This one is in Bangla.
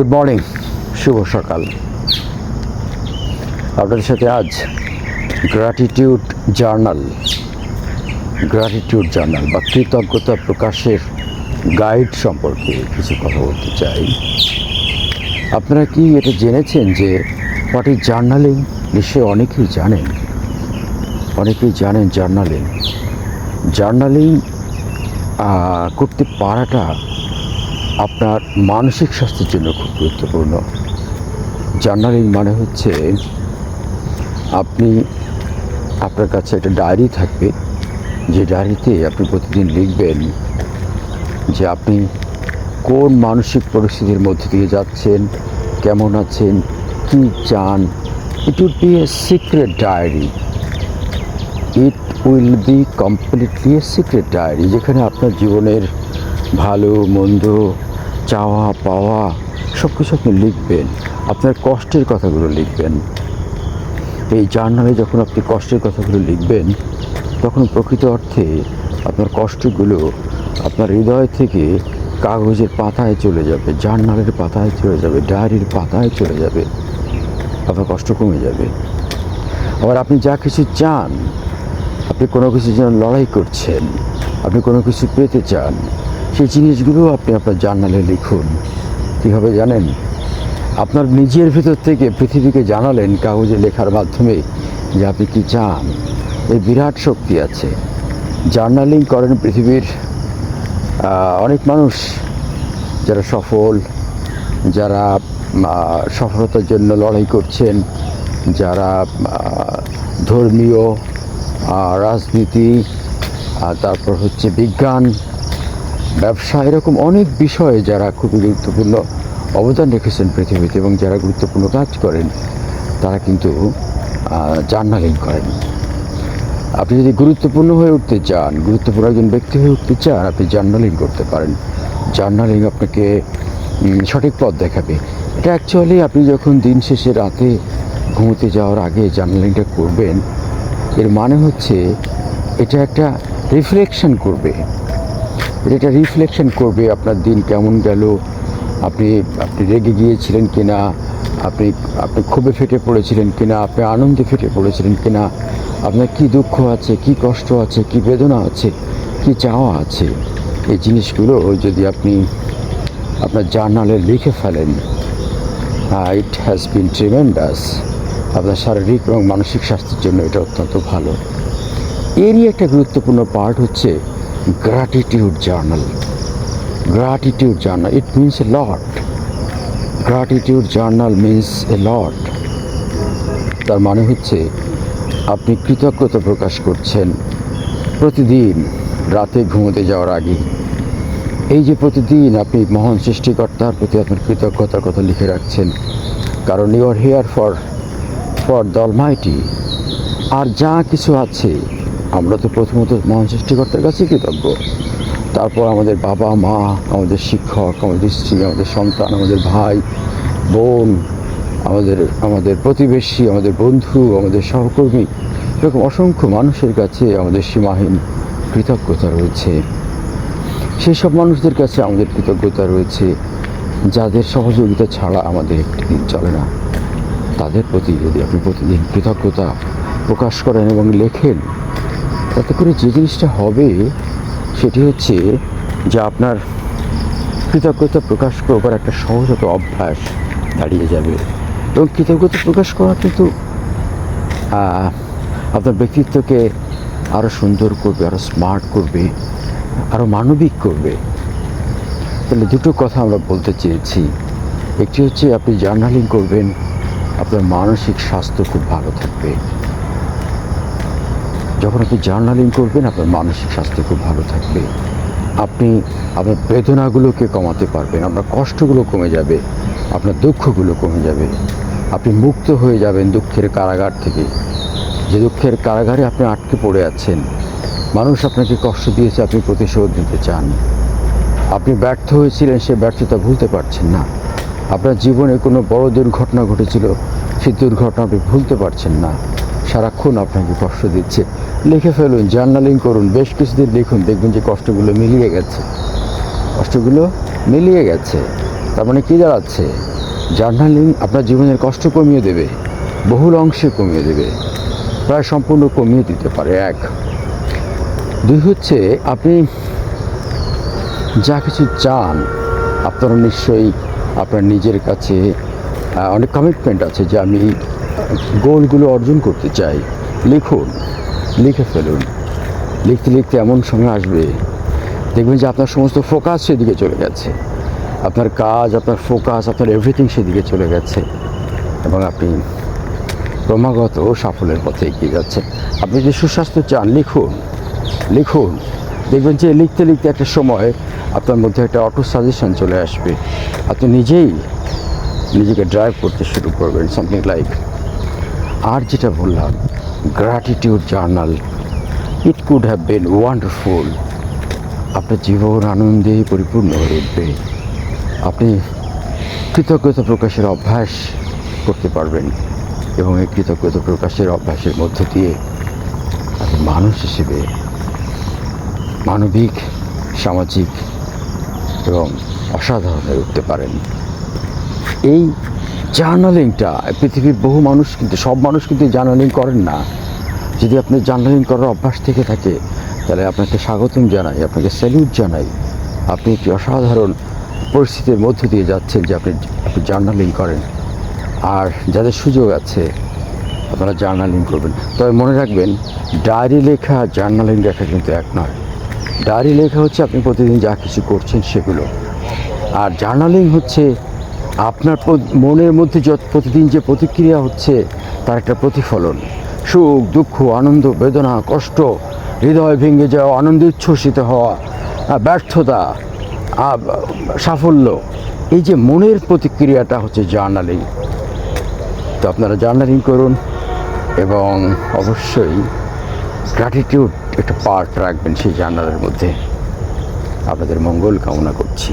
গুড মর্নিং শুভ সকাল। আপনাদের সাথে আজ গ্র্যাটিটিউড জার্নাল গ্র্যাটিটিউড জার্নাল বা কৃতজ্ঞতা প্রকাশের গাইড সম্পর্কে কিছু কথা বলতে চাই। আপনারা কি এটা জেনেছেন যে হোয়াট ইজ জার্নালিং নিশ্চয়ই অনেকেই জানেন। অনেকেই জানেন জার্নালিং জার্নালিং করতে পারাটা আপনার মানসিক স্বাস্থ্যের জন্য খুব গুরুত্বপূর্ণ। জার্নালিং মানে হচ্ছে আপনি, আপনার কাছে একটা ডায়েরি থাকবে, যে ডায়েরিতে আপনি প্রতিদিন লিখবেন যে আপনি কোন মানসিক পরিস্থিতির মধ্যে দিয়ে যাচ্ছেন, কেমন আছেন, কী চান। It would be a secret diary it will be completely a secret diary যেখানে আপনার জীবনের ভালো, মন্দ চাওয়া, পাওয়া সব কিছু আপনি লিখবেন। আপনার কষ্টের কথাগুলো লিখবেন। এই জার্নালে যখন আপনি কষ্টের কথাগুলো লিখবেন, তখন প্রকৃত অর্থে আপনার কষ্টগুলো আপনার হৃদয় থেকে কাগজের পাতায় চলে যাবে, জার্নালের পাতায় চলে যাবে, ডায়েরির পাতায় চলে যাবে। আপনার কষ্ট কমে যাবে। আবার আপনি যা কিছু চান, আপনি কোনো কিছুর জন্য লড়াই করছেন, আপনি কোনো কিছু পেতে চান সেই জিনিসগুলো আপনি আপনার জার্নালে লিখুন। কীভাবে জানেন? আপনার নিজের ভিতর থেকে পৃথিবীকে জানালেন কাগজে লেখার মাধ্যমে যে আপনি কী চান। এই বিরাট শক্তি আছে। জার্নালিং করেন পৃথিবীর অনেক মানুষ যারা সফল, যারা সফলতার জন্য লড়াই করছেন, যারা ধর্মীয় রাজনীতি তারপর হচ্ছে বিজ্ঞান ব্যবসা, এরকম অনেক বিষয়ে যারা খুবই গুরুত্বপূর্ণ অবদান রেখেছেন পৃথিবীতে এবং যারা গুরুত্বপূর্ণ কাজ করেন, তারা কিন্তু জার্নালিং করেন। আপনি যদি গুরুত্বপূর্ণ হয়ে উঠতে চান, গুরুত্বপূর্ণ একজন ব্যক্তি হয়ে উঠতে চান, আপনি জার্নালিং করতে পারেন। জার্নালিং আপনাকে সঠিক পথ দেখাবে। এটা অ্যাকচুয়ালি আপনি যখন দিন শেষে রাতে ঘুমোতে যাওয়ার আগে জার্নালিংটা করবেন, এর মানে হচ্ছে এটা একটা রিফ্লেকশন করবে। এটা রিফ্লেকশন করবে আপনার দিন কেমন গেল, আপনি আপনি রেগে গিয়েছিলেন কিনা, আপনি আপনি ক্ষোভে ফেটে পড়েছিলেন কিনা, আপনি আনন্দে ফেটে পড়েছিলেন কিনা, আপনার কি দুঃখ আছে, কি কষ্ট আছে, কি বেদনা আছে, কি চাওয়া আছে, এই জিনিসগুলো যদি আপনি আপনার জার্নালে লিখে ফেলেন ইট হ্যাজ বিন ট্রিমেন্ডাস আপনার শারীরিক এবং মানসিক স্বাস্থ্যের জন্য এটা অত্যন্ত ভালো। এরই একটা গুরুত্বপূর্ণ পার্ট হচ্ছে gratitude journal gratitude journal it means a lot gratitude journal means a lot তার মানে হচ্ছে, আপনি কৃতজ্ঞতা প্রকাশ করছেন প্রতিদিন রাতে ঘুমোতে যাওয়ার আগে। এই যে প্রতিদিন আপনি মহান সৃষ্টিকর্তার প্রতি আপনার কৃতজ্ঞতার কথা লিখে রাখছেন, কারণ you are here for for the almighty আর যা কিছু আছে আমরা তো প্রথমত মহান সৃষ্টিকর্তার কাছে কৃতজ্ঞ। তারপর আমাদের বাবা, মা, আমাদের শিক্ষক, আমাদের স্ত্রী, আমাদের সন্তান, আমাদের ভাই, বোন, আমাদের আমাদের প্রতিবেশী, আমাদের বন্ধু, আমাদের সহকর্মী, এরকম অসংখ্য মানুষের কাছে আমাদের সীমাহীন কৃতজ্ঞতা রয়েছে। সেই সব মানুষদের কাছে আমাদের কৃতজ্ঞতা রয়েছে, যাদের সহযোগিতা ছাড়া আমাদের একটি দিন চলে না। তাদের প্রতি যদি আপনি প্রতিদিন কৃতজ্ঞতা প্রকাশ করেন এবং লেখেন তাতে করে যে জিনিসটা হবে, সেটি হচ্ছে যে আপনার কৃতজ্ঞতা প্রকাশ করবার একটা সহজত অভ্যাস দাঁড়িয়ে যাবে। এবং কৃতজ্ঞতা প্রকাশ করা কিন্তু আপনার ব্যক্তিত্বকে আরও সুন্দর করবে আরও স্মার্ট করবে আরও মানবিক করবে। তাহলে দুটো কথা আমরা বলতে চেয়েছি। একটি হচ্ছে আপনি জার্নালিং করবেন, আপনার মানসিক স্বাস্থ্য খুব ভালো থাকবে। যখন আপনি জার্নালিং করবেন, আপনার মানসিক স্বাস্থ্য খুব ভালো থাকবে। আপনি আপনার বেদনাগুলোকে কমাতে পারবেন, আপনার কষ্টগুলো কমে যাবে, আপনার দুঃখগুলো কমে যাবে। আপনি মুক্ত হয়ে যাবেন দুঃখের কারাগার থেকে। যে দুঃখের কারাগারে আপনি আটকে পড়ে আছেন, মানুষ আপনাকে কষ্ট দিয়েছে, আপনি প্রতিশোধ নিতে চান। আপনি ব্যর্থ হয়েছিলেন, সে ব্যর্থতা ভুলতে পারছেন না। আপনার জীবনে কোনো বড় দুর্ঘটনা ঘটেছিল, সেই দুর্ঘটনা আপনি ভুলতে পারছেন না। সারাক্ষণ আপনাকে কষ্ট দিচ্ছে। লিখে ফেলুন জার্নালিং করুন, বেশ কিছুদিন লিখুন, দেখবেন যে কষ্টগুলো মিলিয়ে গেছে। কষ্টগুলো মিলিয়ে গেছে। তার মানে কী দাঁড়াচ্ছে? জার্নালিং আপনার জীবনের কষ্ট কমিয়ে দেবে, বহুল অংশে কমিয়ে দেবে, প্রায় সম্পূর্ণ কমিয়ে দিতে পারে। এক। দুই হচ্ছে, আপনি যা কিছু চান, আপনারা নিশ্চয়ই আপনার নিজের কাছে অনেক কমিটমেন্ট আছে যে আমি গোলগুলো অর্জন করতে চাই। লিখুন। লিখে ফেলুন। লিখতে লিখতে এমন সময় আসবে, দেখবেন যে আপনার সমস্ত ফোকাস সেদিকে চলে গেছে। আপনার কাজ, আপনার ফোকাস আপনার এভরিথিং সেদিকে চলে গেছে। এবং আপনি ক্রমাগত সাফল্যের পথে এগিয়ে যাচ্ছেন। আপনি যে সুস্বাস্থ্য চান, লিখুন। লিখুন। দেখবেন যে লিখতে লিখতে একটা সময় আপনার মধ্যে একটা অটো সাজেশন চলে আসবে। আপনি নিজেই নিজেকে ড্রাইভ করতে শুরু করবেন সামথিং লাইক আর যেটা বললাম gratitude journal it could have been wonderful আপনার জীবন আনন্দে পরিপূর্ণ হয়ে উঠবে আপনি কৃতজ্ঞতা প্রকাশের অভ্যাস করতে পারবেন এবং এই কৃতজ্ঞতা প্রকাশের অভ্যাসের মধ্য দিয়ে আপনি মানুষ হিসেবে মানবিক সামাজিক এবং অসাধারণ হয়ে উঠতে পারেন এই জার্নালিংটা, পৃথিবীর বহু মানুষ কিন্তু, সব মানুষ কিন্তু জার্নালিং করেন না। যদি আপনি জার্নালিং করার অভ্যাস থেকে থাকে, তাহলে আপনাকে স্বাগতম জানাই, আপনাকে স্যালিউট জানাই। আপনি একটি অসাধারণ পরিস্থিতির মধ্য দিয়ে যাচ্ছেন যে আপনি আপনি জার্নালিং করেন। আর যাদের সুযোগ আছে, আপনারা জার্নালিং করবেন। তবে মনে রাখবেন, ডায়েরি লেখা, জার্নালিং লেখা কিন্তু এক নয়। ডায়েরি লেখা হচ্ছে আপনি প্রতিদিন যা কিছু করছেন সেগুলো। আর জার্নালিং হচ্ছে আপনার মনের মধ্যে যত প্রতিদিন যে প্রতিক্রিয়া হচ্ছে, তার একটা প্রতিফলন। সুখ, দুঃখ, আনন্দ, বেদনা, কষ্ট, হৃদয় ভেঙে যাওয়া, আনন্দে উচ্ছ্বসিত হওয়া ব্যর্থতা সাফল্য, এই যে মনের প্রতিক্রিয়াটা হচ্ছে জার্নালিং। তো আপনারা জার্নালিং করুন এবং অবশ্যই গ্র্যাটিটিউড একটা পার্ট রাখবেন সেই জার্নালের মধ্যে। আপনাদের মঙ্গল কামনা করছি।